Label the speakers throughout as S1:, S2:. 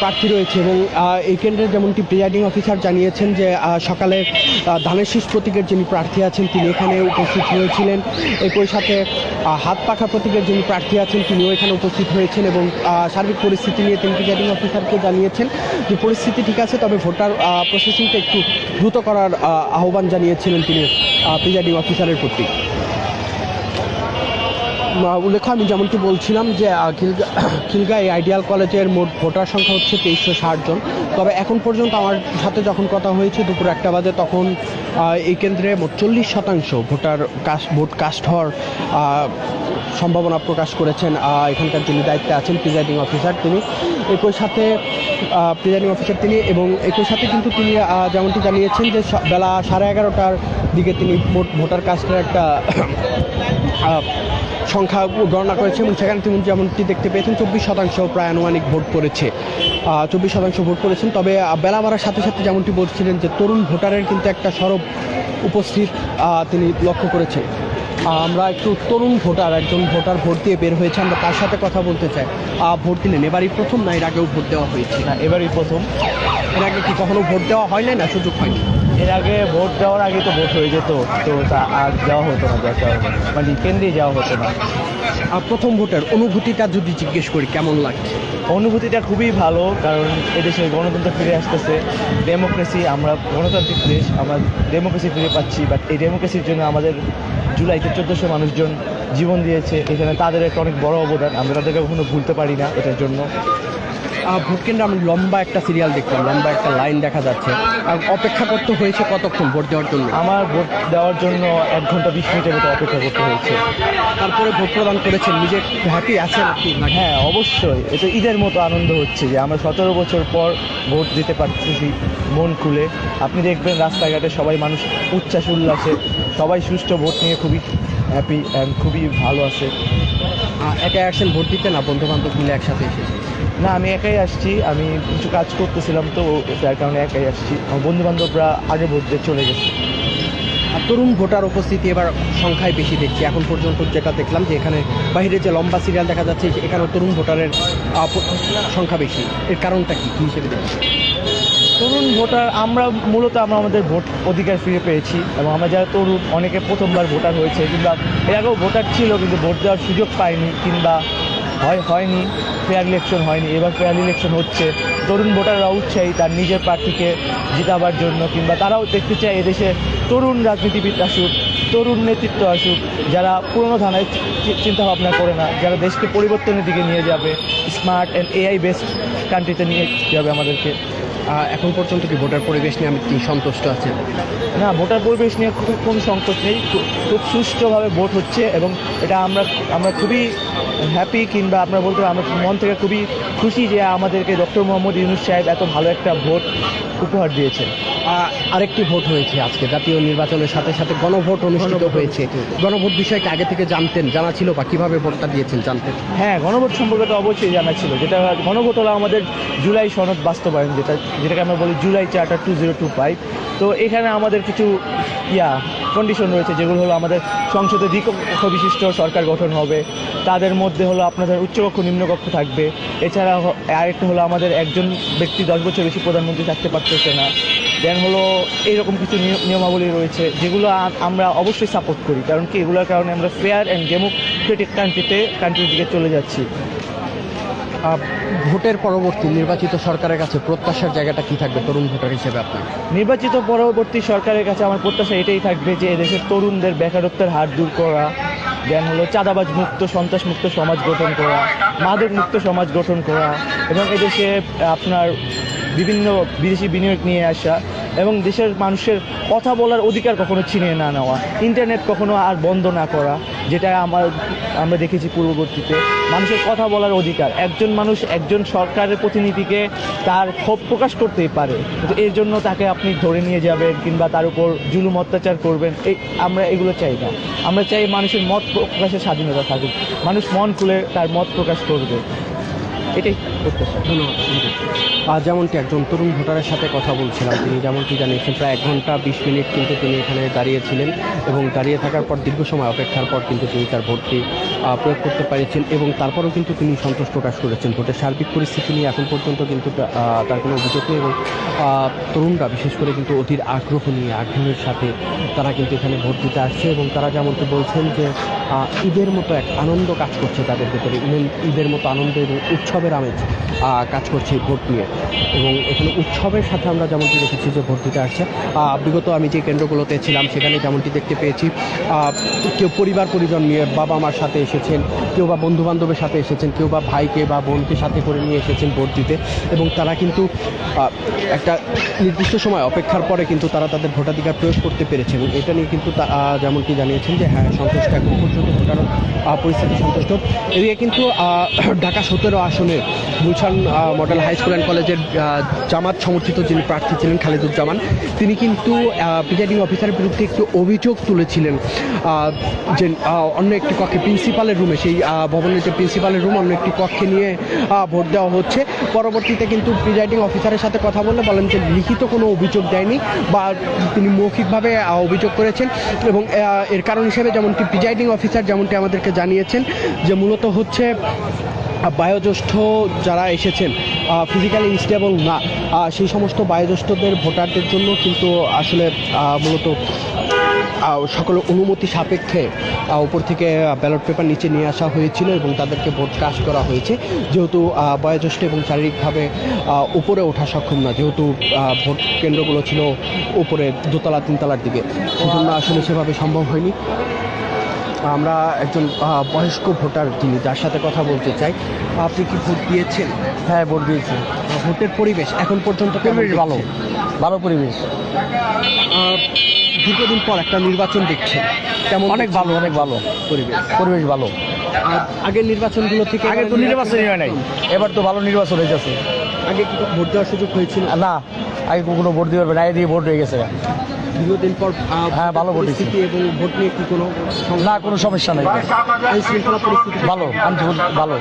S1: প্রার্থী রয়েছে এবং এই কেন্দ্রের যেমনটি প্রিজাইডিং অফিসার জানিয়েছেন যে সকালে ধানের শীষ প্রতীকের যিনি প্রার্থী আছেন তিনি এখানে উপস্থিত হয়েছিলেন একই সাথে হাত পাখা প্রতীকের যিনি প্রার্থী আছেন তিনিও এখানে উপস্থিত হয়েছেন এবং সার্বিক পরিস্থিতি নিয়ে তিনি প্রিজাইডিং অফিসারকে জানিয়েছেন যে, পরিস্থিতি ঠিক আছে, তবে ভোটার প্রসেসিংটা একটু দ্রুত করার আহ্বান জানিয়েছিলেন তিনি প্রিজাইডিং অফিসারের প্রতি। উল্লেখ্য, আমি যেমনটি বলছিলাম যে খিলগা এই আইডিয়াল কলেজের মোট ভোটার সংখ্যা হচ্ছে তেইশশো ষাট জন। তবে এখন পর্যন্ত আমার সাথে যখন কথা হয়েছে দুপুর একটা বাজে, তখন এই কেন্দ্রে মোট চল্লিশ শতাংশ ভোটার কাস্ট, ভোট কাস্ট হওয়ার সম্ভাবনা প্রকাশ করেছেন। এখানকার যিনি দায়িত্বে আছেন, প্রিজাইডিং অফিসার তিনি। একই সাথে প্রিজাইডিং অফিসার তিনি এবং একই সাথে কিন্তু তিনি যেমনটি জানিয়েছেন যে বেলা সাড়ে এগারোটার দিকে তিনি মোট ভোটার কাস্টের একটা সংখ্যা গণনা করেছে এবং সেখানে তিনি যেমনটি দেখতে পেয়েছেন চব্বিশ শতাংশ প্রায় আনুমানিক ভোট পড়েছে। চব্বিশ শতাংশ ভোট করেছেন তবে বেলা বাড়ার সাথে সাথে যেমনটি বলছিলেন যে তরুণ ভোটারের কিন্তু একটা সরব উপস্থিত তিনি লক্ষ্য করেছেন। আমরা একটু তরুণ ভোটার একজন ভোটার ভোট দিয়ে বের হয়েছে। আমরা তার সাথে কথা বলতে চাই। ভোট দিলেন। এবারই প্রথম না এর আগেও ভোট দেওয়া হয়েছে?
S2: না এবারই প্রথম।
S1: এর আগে কি কখনো ভোট দেওয়া হয় নাই না? সুযোগ হয়নি।
S2: এর আগে ভোট দেওয়ার আগে তো ভোট হয়ে যেত তো তা আর যাওয়া হতো না দেখা মানে কেন্দ্রে যাওয়া হতো না।
S1: আর প্রথম ভোটার অনুভূতিটা যদি জিজ্ঞেস করি কেমন লাগছে?
S2: অনুভূতিটা খুবই ভালো কারণ এদেশে গণতন্ত্র ফিরে আসতেছে। ডেমোক্রেসি আমরা গণতান্ত্রিক দেশ আমরা ডেমোক্রেসি ফিরে পাচ্ছি বাট এই ডেমোক্রেসির জন্য আমাদের জুলাইতে চোদ্দোশো মানুষজন জীবন দিয়েছে। এখানে তাদের একটা অনেক বড় অবদান আমরা তাদেরকে কখনো ভুলতে পারি না এটার জন্য।
S1: আহ, ভোট কেন্দ্রে আমি লম্বা একটা সিরিয়াল দেখলাম লম্বা একটা লাইন দেখা যাচ্ছে। আর অপেক্ষা করতে হয়েছে কতক্ষণ ভোট দেওয়ার জন্য?
S2: আমার ভোট দেওয়ার জন্য এক ঘণ্টা বিশ মিনিটের মতো অপেক্ষা করতে হয়েছে।
S1: তারপরে ভোট প্রদান করেছেন নিজে হ্যাপি আছেন নাকি?
S2: হ্যাঁ অবশ্যই। এটা ঈদের মতো আনন্দ হচ্ছে যে আমরা সতেরো বছর পর ভোট দিতে পারতেছি মন খুলে। আপনি দেখবেন রাস্তাঘাটে সবাই মানুষ উচ্ছ্বাস উল্লাসে সবাই সুষ্ঠু ভোট নিয়ে খুবই হ্যাপি অ্যান্ড খুবই ভালো আছে।
S1: একাই আসছেন ভোট দিতে না বন্ধু বান্ধব মিলে একসাথে এসেছেন
S2: না আমি একাই আসছি আমি কিছু কাজ করতেছিলাম তো যার কারণে একাই আসছি। আমার বন্ধু বান্ধবরা আগে ভোট দিয়ে চলে গেছে।
S1: আর তরুণ ভোটার উপস্থিতি এবার সংখ্যায় বেশি দেখছি। এখন পর্যন্ত যেটা দেখলাম যে এখানে বাইরে যে লম্বা সিরিয়াল দেখা যাচ্ছে এখানে তরুণ ভোটারের সংখ্যা বেশি। এর কারণটা কি? কী হিসেবে দেখছি
S2: তরুণ ভোটার আমরা মূলত আমরা আমাদের ভোট অধিকার ফিরে পেয়েছি এবং আমরা যারা তরুণ অনেকে প্রথমবার ভোটার হয়েছে কিংবা এর আগেও ভোটার ছিল কিন্তু ভোট দেওয়ার সুযোগ পায়নি কিংবা হয় হয়নি ফেয়ার ইলেকশন হয়নি। এবার ফেয়ার ইলেকশন হচ্ছে। তরুণ ভোটাররা উৎসাহী তার নিজের প্রার্থীকে জিতাবার জন্য কিংবা তারাও দেখতে চায় এদেশে তরুণ রাজনীতিবিদ আসুক তরুণ নেতৃত্ব আসুক যারা পুরনো ধানায় চিন্তা ভাবনা করে না যারা দেশকে পরিবর্তনের দিকে নিয়ে যাবে স্মার্ট অ্যান্ড এআই বেসড কান্ট্রিতে নিয়ে যাবে আমাদেরকে।
S1: এখন পর্যন্ত কি ভোটার পরিবেশ নিয়ে আমি কি সন্তুষ্ট আছেন
S2: না ভোটার পরিবেশ নিয়ে খুব কোনো সংকট নেই। খুব সুষ্ঠুভাবে ভোট হচ্ছে এবং এটা আমরা আমরা খুবই হ্যাপি কিংবা আমরা বলতে আমরা মন থেকে খুবই খুশি যে আমাদেরকে ডক্টর মোহাম্মদ ইউনুস সাহেব এত ভালো একটা ভোট উপহার দিয়েছেন।
S1: আরেকটি ভোট হয়েছে আজকে জাতীয় নির্বাচনের সাথে সাথে গণভোট অনুষ্ঠিত হয়েছে। গণভোট বিষয়কে আগে থেকে জানতেন জানা ছিল বা কীভাবে ভোটটা দিয়েছেন জানতেন?
S2: হ্যাঁ গণভোট সম্পর্কে তো অবশ্যই জানা ছিল। যেটা গণভোট হলো আমাদের জুলাই সনদ বাস্তবায়ন যেটা যেটাকে আমরা বলি July charter two zero two five. তো এখানে আমাদের কিছু ইয়া কন্ডিশন রয়েছে, যেগুলো হলো আমাদের সংসদে দ্বিকক্ষ বিশিষ্ট সরকার গঠন হবে। তাদের মধ্যে হলো আপনাদের উচ্চকক্ষ, নিম্নকক্ষ থাকবে। এছাড়া আরেকটা হলো আমাদের একজন ব্যক্তি দশ বছর বেশি প্রধানমন্ত্রী থাকতে পারতেছে না। দেন হলো এইরকম কিছু নিয়- নিয়মাবলী রয়েছে, যেগুলো আমরা অবশ্যই সাপোর্ট করি। কারণ কি? এগুলোর কারণে আমরা ফেয়ার অ্যান্ড ডেমোক্রেটিক কান্ট্রিতে কান্ট্রির দিকে চলে যাচ্ছি।
S1: ভোটের পরবর্তী নির্বাচিত সরকারের কাছে প্রত্যাশার জায়গাটা কি থাকবে তরুণ ভোটার হিসেবে আপনার?
S2: নির্বাচিত পরবর্তী সরকারের কাছে আমার প্রত্যাশা এটাই থাকবে যে এদেশের তরুণদের বেকারত্বের হার দূর করা, দেন হলো চাঁদাবাজ মুক্ত, সন্ত্রাস মুক্ত সমাজ গঠন করা, মাদক মুক্ত সমাজ গঠন করা, এবং এদেশে আপনার বিভিন্ন বিদেশি বিনিয়োগ নিয়ে আসা এবং দেশের মানুষের কথা বলার অধিকার কখনো ছিনিয়ে না নেওয়া। ইন্টারনেট কখনো আর বন্ধ না করা, যেটা আমার, আমরা দেখেছি পূর্ববর্তীতে। মানুষের কথা বলার অধিকার। একজন মানুষ একজন সরকারের প্রতিনিধিকে তার ক্ষোভ প্রকাশ করতেই পারে। কিন্তু এর জন্য তাকে আপনি ধরে নিয়ে যাবেন কিংবা তার উপর জুলুম অত্যাচার করবেন। এই, আমরা এগুলো চাই না। আমরা চাই মানুষের মত প্রকাশের স্বাধীনতা থাকুক। মানুষ মন খুলে তার মত প্রকাশ করবে। এটাই
S1: ধন্যবাদ আর যেমনটি একজন তরুণ ভোটারের সাথে কথা বলছিলাম, তিনি যেমনটি জানিয়েছেন, প্রায় এক ঘণ্টা বিশ মিনিট কিন্তু তিনি এখানে দাঁড়িয়েছিলেন এবং দাঁড়িয়ে থাকার পর দীর্ঘ সময় অপেক্ষার পর কিন্তু তিনি তার ভোটটি প্রয়োগ করতে পেরেছেন এবং তারপরেও কিন্তু তিনি সন্তোষ প্রকাশ করেছেন ভোটের সার্বিক পরিস্থিতি নিয়ে এখন পর্যন্ত কিন্তু তার কোনো অভিযোগ নেই এবং তরুণরা বিশেষ করে কিন্তু অধীর আগ্রহ নিয়ে, আগ্রহের সাথে তারা কিন্তু এখানে ভোট দিতে আসছে এবং তারা যেমনটি বলছেন যে ঈদের মতো এক আনন্দ কাজ করছে তাদের ভেতরে। ঈদের মতো আনন্দ এবং উৎসবের আমেজ কাজ করছে ভোট নিয়ে। এবং এখানে উৎসবের সাথে আমরা যেমনটি দেখেছি যে ভোট দিতে আসছে বিগত আমি যে কেন্দ্রগুলোতে ছিলাম সেখানে যেমনটি দেখতে পেয়েছি কেউ পরিবার পরিজন নিয়ে বাবা মার সাথে এসেছেন, কেউ বা বন্ধু বান্ধবের সাথে এসেছেন, কেউ বা ভাইকে বা বোনকে সাথে করে নিয়ে এসেছেন ভোট দিতে। এবং তারা কিন্তু একটা নির্দিষ্ট সময় অপেক্ষার পরে কিন্তু তারা তাদের ভোটাধিকার প্রয়োগ করতে পেরেছে এবং এটা নিয়ে কিন্তু যেমনটি জানিয়েছেন যে হ্যাঁ সন্তুষ্ট এখন পর্যন্ত ভোটার পরিস্থিতি সন্তুষ্ট। এদিকে কিন্তু ঢাকা সতেরো আসনের Gulshan model high school and কলেজের জামাত সমর্থিত যিনি প্রার্থী ছিলেন খালিদুজ্জামান, তিনি কিন্তু প্রিজাইডিং অফিসারের বিরুদ্ধে একটি অভিযোগ তুলেছিলেন যে অন্য একটি কক্ষে প্রিন্সিপালের রুমে সেই ভবনের যে প্রিন্সিপালের রুম অন্য একটি কক্ষে নিয়ে ভোট দেওয়া হচ্ছে। পরবর্তীতে কিন্তু প্রিজাইডিং অফিসারের সাথে কথা বললে বলেন যে, লিখিত কোনো অভিযোগ দেয়নি বা তিনি মৌখিকভাবে অভিযোগ করেছেন এবং এর কারণ হিসেবে যেমনটি প্রিজাইডিং অফিসার যেমনটি আমাদেরকে জানিয়েছেন যে, মূলত হচ্ছে বায়োজ্যেষ্ঠ যারা এসেছেন ফিজিক্যালি ইনস্টেবল না সেই সমস্ত বায়োজ্যেষ্ঠদের, ভোটারদের জন্য কিন্তু আসলে মূলত সকল অনুমতি সাপেক্ষে উপর থেকে ব্যালট পেপার নিচে নিয়ে আসা হয়েছিল এবং তাদেরকে ভোট কাজ করা হয়েছে। যেহেতু বয়োজ্যেষ্ঠ এবং শারীরিকভাবে উপরে ওঠা সক্ষম না, যেহেতু ভোট কেন্দ্রগুলো ছিল উপরে, দোতলা, তিনতলার দিকে। সেজন্য আসলে সেভাবে সম্ভব হয়নি। আমরা একজন বয়স্ক ভোটার যিনি যার সাথে কথা বলতে চাই আপনি কি ভোট দিয়েছেন?
S2: হ্যাঁ ভোট দিয়েছি।
S1: ভোটের পরিবেশ এখন পর্যন্ত
S2: পরিবেশ ভালো। ভালো পরিবেশ।
S1: দীর্ঘদিন পর একটা নির্বাচন দেখছেন। কেমন
S2: অনেক ভালো অনেক ভালো।
S1: পরিবেশ।
S2: পরিবেশ ভালো।
S1: আগের নির্বাচনগুলো থেকে
S2: আগে তো নির্বাচনই হয় নাই। এবার তো ভালো নির্বাচন হয়ে যাচ্ছে
S1: আগে কি ভোট দেওয়ার সুযোগ হয়েছিল?
S2: না আগে কখনো ভোট দিতে পারবে না আগে দিয়ে ভোট হয়ে গেছে।
S1: দীর্ঘদিন পর
S2: হ্যাঁ, ভালো।
S1: পরিস্থিতি এবং ভোট নিয়ে কি কোনো
S2: না কোনো সমস্যা নেই।
S1: আইন শৃঙ্খলা পরিস্থিতি।
S2: ভালো ভালো।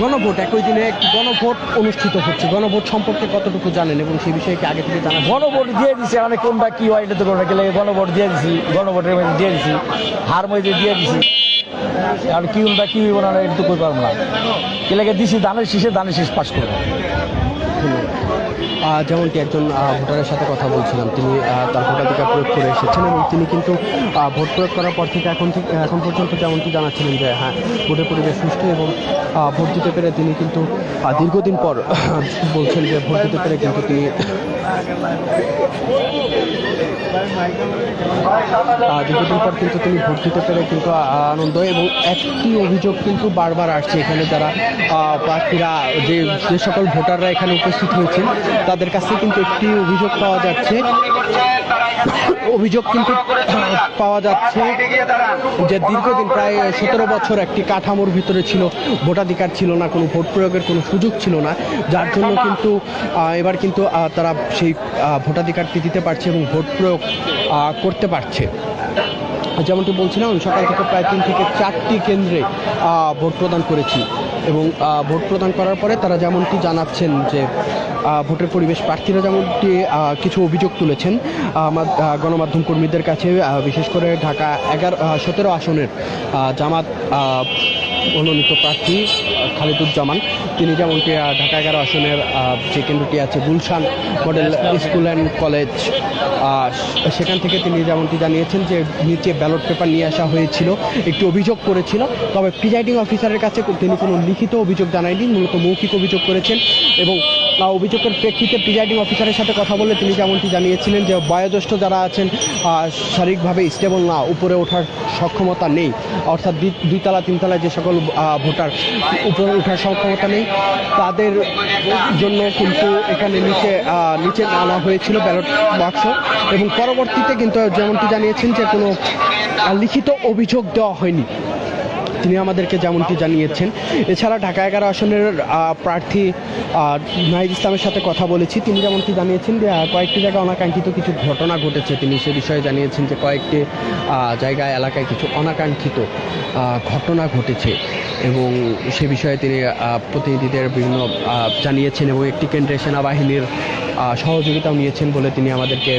S1: গণভোট একই দিনে গণভোট অনুষ্ঠিত হচ্ছে। গণভোট সম্পর্কে কতটুকু জানেন এবং সেই বিষয়ে কি আগে থেকে জানা
S2: গণভোট দিয়ে দিছে মানে কোনটা কি হয় এটা তো কোনো গেলে গণভোট দিয়ে দিছি গণভোটের মধ্যে দিয়ে দিছি হার মধ্যে দিয়ে দিছি। আর কি উল্টা কি হইব না এটা তো করতে পারব না। এলাকায় দিছি দানের শীষে দানের শীষ পাস করব।
S1: যেমনটি একজন ভোটারের সাথে কথা বলছিলাম, তিনি তার ভোটাধিকার প্রয়োগ করে এসেছেন এবং তিনি কিন্তু ভোট প্রয়োগ করার পর থেকে এখন থেকে, এখন পর্যন্ত যেমনটি জানাচ্ছিলেন যে হ্যাঁ ভোটের পরিবেশ সুষ্ঠু এবং ভোট দিতে পেরে তিনি কিন্তু দীর্ঘদিন পর বলছেন যে ভোট দিতে পেরে কিন্তু তিনি দীর্ঘদিন পর কিন্তু তিনি ভোট দিতে পেরে কিন্তু আনন্দ এবং একটি অভিযোগ কিন্তু বারবার আসছে এখানে যারা প্রার্থীরা, যে যে সকল ভোটাররা এখানে উপস্থিত হয়েছেন, তাদের কাছে কিন্তু একটি অভিযোগ পাওয়া যাচ্ছে। অভিযোগ কিন্তু পাওয়া যাচ্ছে যে দীর্ঘদিন প্রায় সতেরো বছর একটি কাঠামোর ভিতরে ছিল ভোটাধিকার ছিল না কোনো ভোট প্রয়োগের কোনো সুযোগ ছিল না যার জন্য কিন্তু এবার কিন্তু তারা সেই ভোটাধিকারটি দিতে পারছে এবং ভোট প্রয়োগ করতে পারছে। যেমনটি বলছিলাম সকাল থেকে প্রায় তিন থেকে চারটি কেন্দ্রে ভোট প্রদান করেছি। এবং ভোট প্রদান করার পরে তারা যেমনটি জানাচ্ছেন যে ভোটের পরিবেশ প্রার্থীরা যেমনটি কিছু অভিযোগ তুলেছেন গণমাধ্যম কর্মীদের কাছে বিশেষ করে ঢাকা এগারো সতেরো আসনের জামাত মনোনীত প্রার্থী খালিদুজ্জামান। তিনি যেমনটি আহ, ঢাকা এগারো আসনের যে কেন্দ্রটি আছে Gulshan model school and college সেখান থেকে তিনি যেমনটি জানিয়েছেন যে নিচে ব্যালট পেপার নিয়ে আসা হয়েছিল একটি অভিযোগ করেছিল। তবে প্রিজাইডিং অফিসারের কাছে তিনি কোনো লিখিত অভিযোগ জানায়নি মূলত মৌখিক অভিযোগ করেছেন এবং অভিযোগের প্রেক্ষিতে প্রিজাইডিং অফিসারের সাথে কথা বলে তিনি যেমনটি জানিয়েছিলেন যে বয়োজ্যেষ্ঠ যারা আছেন শারীরিকভাবে স্টেবল না, উপরে ওঠার সক্ষমতা নেই। অর্থাৎ দুই- দুইতলা, তিনতলা যে সকল ভোটার উপরে ওঠার সক্ষমতা নেই। তাদের জন্য কিন্তু এখানে নিচে নিচে আনা হয়েছিল ব্যালট বাক্স এবং পরবর্তীতে কিন্তু যেমনটি জানিয়েছেন যে কোনো লিখিত অভিযোগ দেওয়া হয়নি। তিনি আমাদেরকে যেমনটি জানিয়েছেন। এছাড়া ঢাকা এগারো আসনের প্রার্থী নাহিদ ইসলামের সাথে কথা বলেছি। তিনি যেমনটি জানিয়েছেন যে কয়েকটি জায়গায় অনাকাঙ্ক্ষিত কিছু ঘটনা ঘটেছে। তিনি সে বিষয়ে জানিয়েছেন যে, কয়েকটি জায়গায়, এলাকায় কিছু অনাকাঙ্ক্ষিত ঘটনা ঘটেছে এবং সে বিষয়ে তিনি প্রতিনিধিদের বিভিন্ন জানিয়েছেন এবং একটি কেন্দ্রে সেনাবাহিনীর সহযোগিতাও নিয়েছেন বলে তিনি আমাদেরকে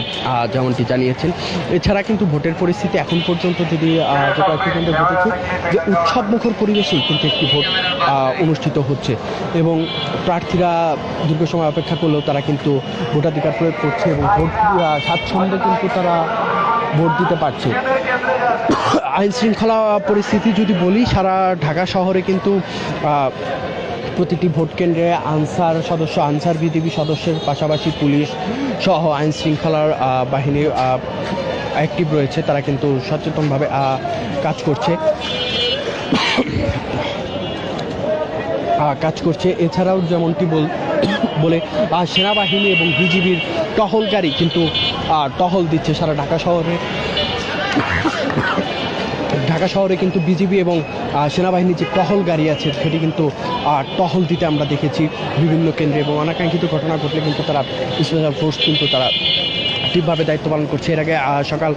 S1: যেমনটি জানিয়েছেন। এছাড়া কিন্তু ভোটের পরিস্থিতি এখন পর্যন্ত যদি যে কয়েকটি কেন্দ্রে ঘটেছে, যে উৎসবমুখর পরিবেশেই কিন্তু একটি ভোট অনুষ্ঠিত হচ্ছে। এবং প্রার্থীরা দীর্ঘ সময় অপেক্ষা করলেও তারা কিন্তু ভোটাধিকার প্রয়োগ করছে এবং ভোট স্বাচ্ছন্দ্যে কিন্তু তারা ভোট দিতে পারছে। আইন শৃঙ্খলা পরিস্থিতি যদি বলি সারা ঢাকা শহরে কিন্তু প্রতিটি ভোট কেন্দ্রে আনসার সদস্য আনসার বিডিবি সদস্যের পাশাপাশি পুলিশ সহ আইন শৃঙ্খলার আহ, বাহিনী অ্যাক্টিভ রয়েছে। তারা কিন্তু সচেতনভাবে কাজ করছে। কাজ করছে। এছাড়াও যেমনটি বল, বলে সেনাবাহিনী এবং বিজিবির টহল গাড়ি কিন্তু টহল দিচ্ছে সারা ঢাকা শহরে। ঢাকা শহরে কিন্তু বিজিবি এবং সেনাবাহিনীর যে টহল গাড়ি আছে, সেটি কিন্তু টহল দিতে আমরা দেখেছি বিভিন্ন কেন্দ্রে এবং অনাকাঙ্ক্ষিত ঘটনা ঘটলে কিন্তু তারা স্পেশাল ফোর্স কিন্তু তারা ঠিকভাবে দায়িত্ব পালন করছে। এর আগে সকাল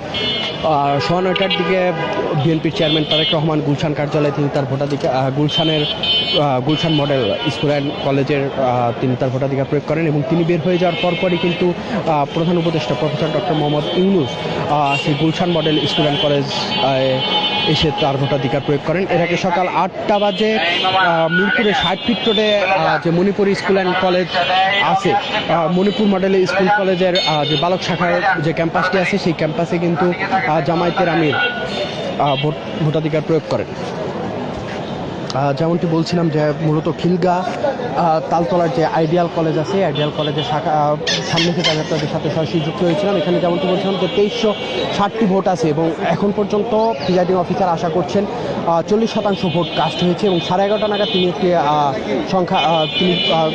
S1: সোয়া নয়টার দিকে বিএনপির চেয়ারম্যান তারেক রহমান গুলশান কার্যালয়ে তিনি তার ভোটাধিকার গুলশানের গুলশান মডেল স্কুল অ্যান্ড কলেজের তিনি তার ভোটাধিকার প্রয়োগ করেন এবং তিনি বের হয়ে যাওয়ার পরপরই কিন্তু প্রধান উপদেষ্টা প্রফেসর ডক্টর মোহাম্মদ ইউনুস সেই Gulshan model school and college এসে তার ভোটাধিকার প্রয়োগ করেন। এর আগে সকাল আটটা বাজে মিরপুরে ষাট ফিট রোডে যে মণিপুর স্কুল অ্যান্ড কলেজ আছে মণিপুর মডেল স্কুল কলেজের যে বালক শাখার যে ক্যাম্পাসটি আছে, সেই ক্যাম্পাসে কিন্তু জামায়াতের আমির ভোটাধিকার প্রয়োগ করেন। যেমনটি বলছিলাম যে মূলত খিলগা তালতলার যে আইডিয়াল কলেজ আছে, আইডিয়াল কলেজের শাখা সামনে থেকে আমি আপনাদের সাথে সরাসরি যুক্ত হয়েছিলাম। এখানে যেমনটি বলছিলাম যে তেইশশো ষাটটি ভোট আছে এবং এখন পর্যন্ত প্রিজাইডিং অফিসার আশা করছেন চল্লিশ শতাংশ ভোট কাস্ট হয়েছে এবং সাড়ে এগারোটা নাগাদ তিনি একটি সংখ্যা তিনি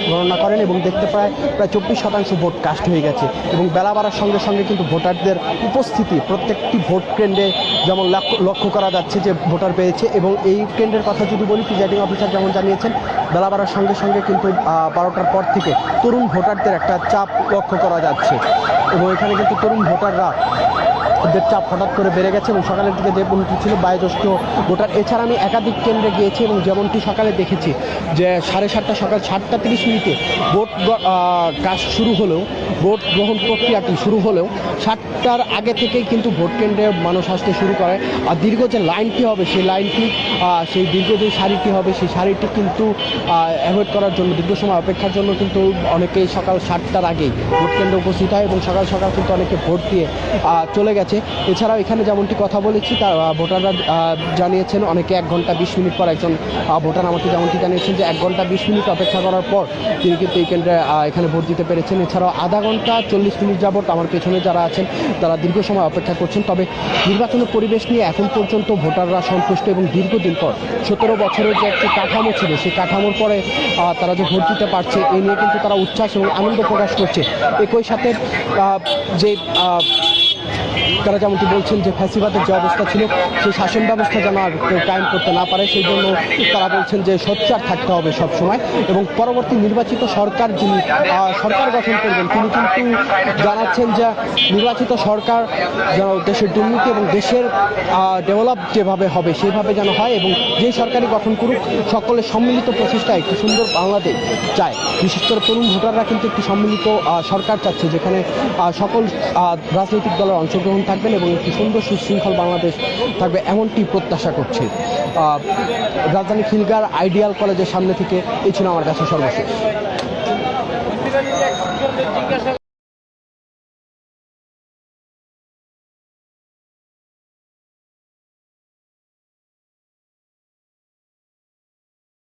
S1: গণনা করেন এবং দেখতে প্রায় প্রায় চব্বিশ শতাংশ ভোট কাস্ট হয়ে গেছে এবং বেলা বাড়ার সঙ্গে সঙ্গে কিন্তু ভোটারদের উপস্থিতি, প্রত্যেকটি ভোট কেন্দ্রে যেমন লক্ষ্য করা যাচ্ছে যে ভোটার পেয়েছে এবং এই কেন্দ্রের কথা যদি বলি, প্রিজাইডিং অফিসার যেমন জানিয়েছেন বেলা বাড়ার সঙ্গে সঙ্গে কিন্তু বারোটার পর থেকে তরুণ ভোটারদের একটা চাপ লক্ষ্য করা যাচ্ছে। এবং এখানে কিন্তু তরুণ ভোটাররা ওদের চাপ হঠাৎ করে বেড়ে গেছে এবং সকালের দিকে যে বন্ধু ছিল বয়োজ্যেষ্ঠ ভোটার, এছাড়া আমি একাধিক কেন্দ্রে গিয়েছি এবং যেমনটি সকালে দেখেছি যে সাড়ে সাতটা, সকাল সাতটা তিরিশ মিনিটে ভোট কাজ শুরু হলেও, ভোট গ্রহণ প্রক্রিয়াটি শুরু হলেও সাতটার আগে থেকেই কিন্তু ভোট কেন্দ্রে মানুষ আসতে শুরু করে। আর দীর্ঘ যে লাইনটি হবে সেই লাইনটি সেই দীর্ঘ যে সারিটি হবে, সেই সারিটি কিন্তু অ্যাভয়েড করার জন্য, দীর্ঘ সময় অপেক্ষার জন্য কিন্তু অনেকেই সকাল সাতটার আগেই ভোট কেন্দ্রে উপস্থিত হয় এবং সকাল সকাল কিন্তু অনেকে ভোট দিয়ে চলে গেছে। এছাড়াও এখানে যেমনটি কথা বলেছি তা ভোটাররা জানিয়েছেন অনেকে এক ঘণ্টা বিশ মিনিট পর একজন ভোটার আমাকে যেমনটি জানিয়েছেন যে এক ঘণ্টা বিশ মিনিট অপেক্ষা করার পর তিনি কিন্তু এই কেন্দ্রে এখানে ভোট দিতে পেরেছেন। এছাড়াও আধা ঘণ্টা চল্লিশ মিনিট যাবত আমার পেছনে যারা আছেন, তারা দীর্ঘ সময় অপেক্ষা করছেন। তবে নির্বাচনের পরিবেশ নিয়ে এখন পর্যন্ত ভোটাররা সন্তুষ্ট এবং দীর্ঘদিন পর, সতেরো বছরের যে একটি কাঠামো ছিল, সেই কাঠামোর পরে তারা যে ভোট দিতে পারছে এই নিয়ে কিন্তু তারা উচ্ছ্বাস এবং আনন্দ প্রকাশ করছে। একই সাথে যে তারা যেমনটি বলছেন যে ফ্যাসিবাদের যে অবস্থা ছিল, সেই শাসন ব্যবস্থা যেন আর কেউ কায়েম করতে না পারে, সেই জন্য তারা বলছেন যে সোচ্চার থাকতে হবে সব সময় এবং পরবর্তী নির্বাচিত সরকার যিনি সরকার গঠন করবেন, তিনি কিন্তু জানাচ্ছেন যে নির্বাচিত সরকার যেন দেশের দুর্নীতি এবং দেশের ডেভেলপ যেভাবে হবে সেভাবে যেন হয় এবং যে সরকারই গঠন করুক, সকলের সম্মিলিত প্রচেষ্টা একটি সুন্দর বাংলাদেশ চায়। বিশেষ করে তরুণ ভোটাররা কিন্তু একটি সম্মিলিত সরকার চাচ্ছে যেখানে সকল রাজনৈতিক দলের অংশগ্রহণ থাকবেন এবং একটি সুন্দর সুশৃঙ্খল বাংলাদেশ থাকবে এমনটি প্রত্যাশা করছি। রাজধানী খিলগার আইডিয়াল কলেজের সামনে থেকে এই ছিল আমার কাছে সর্বশেষ।